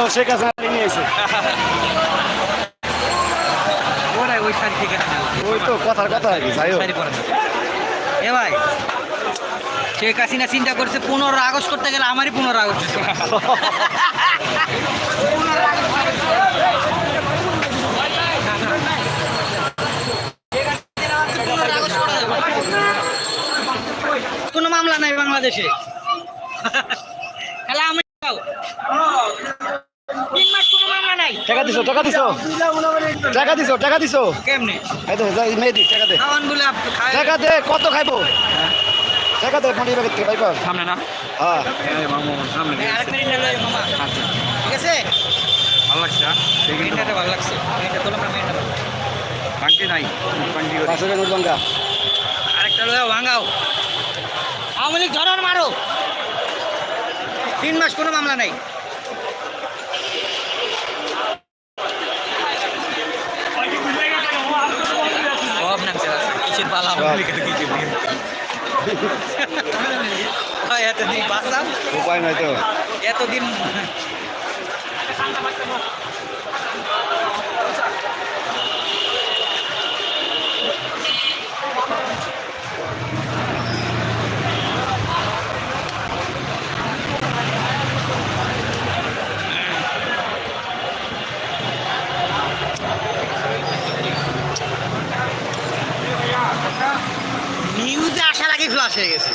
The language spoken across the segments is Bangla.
তো শেখ হাসিনা নিয়ে এসে। ওই শাড়ি থেকে ওই তো কথার কথা আর কি যাই হোক। এ ভাই শেখ হাসিনা চিন্তা করছে পনেরো আগস্ট করতে গেলে আমারই পনেরো আগস্ট কোনো মামলা নাই বাংলাদেশে। দিছো টাকা দিছো? টাকা দিছো টাকা দিছো? কেমনে? এই তো মেয়েদি টাকা দে। খাওয়ান বলে টাকা দে কত খাইবো? টাকা দে মনি থেকে পাইবা সামনে না? হ্যাঁ। মামা ঠিক আছে? ভালো লাগছে হ্যাঁ? ভালো লাগছে। ভাঙতে নাই আরেকটা ভাঙাও। আওয়ামী লীগ ধরন মারো। তিন মাস কোনো মামলা নাই সব নামছে কিসের পালা আওয়ামী লীগের কিছু নেই। হয়, এতদিন বাঁচলাম। উপায় নাই তো। এতদিন নিউজে ফ্লাশ হয়ে গেছে।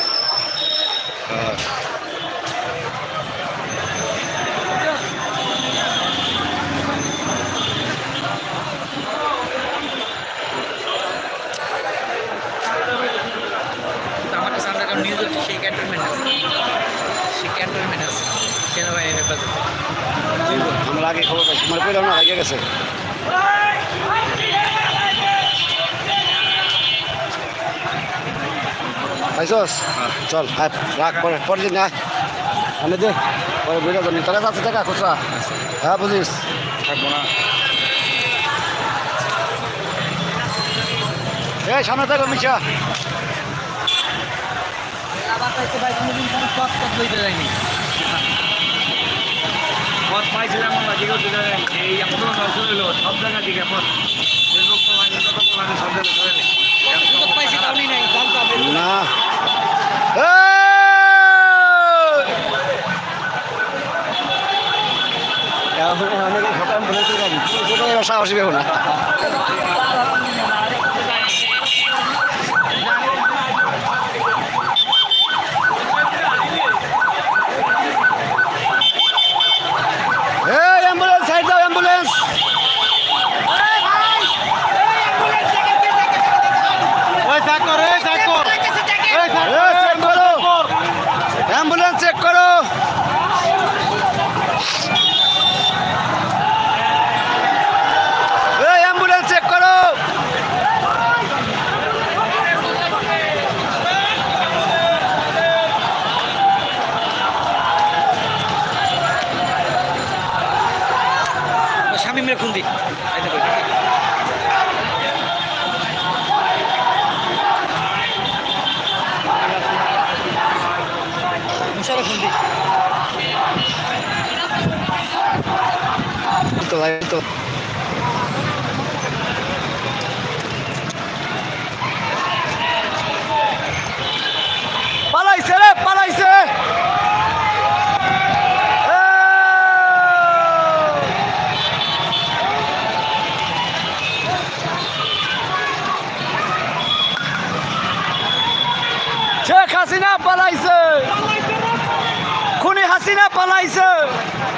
আমার কাছে আন্ডারগ্রাউন্ড নিউজ হচ্ছে সেই ক্যান্টনমেন্ট আছে। সেই ক্যান্টনমেন্ট আছে। সেনাবাহিনীর হেফাজতে আমরা আগে খবর পাইছি। তোমার কইলাম না আগে গেছে। পাইছস চল আয় রাখ পরে পরের দিন আয়। আনে দে পরে বুঝা জানি তোর কাছে আছে টাকা খুচরা। হ্যাঁ বুঝিস। থাকব না। এই সামনে থাকো মিশা। পথ পাইছিলাম আমরা দিকে হতে এই এখনও নষ্ট সব জায়গা দিকে পথ। সব জায়গায় নেই পথ পাইছে কাউনি নাই জানতো আমি না সাহসী না। স্বামী মেরে ফোন দি আইতে মুশারে ফোন তো তো পালাইছে রে পালাইছে শেখ হাসিনা পালাইছে। খুনি হাসিনা পালাইছে।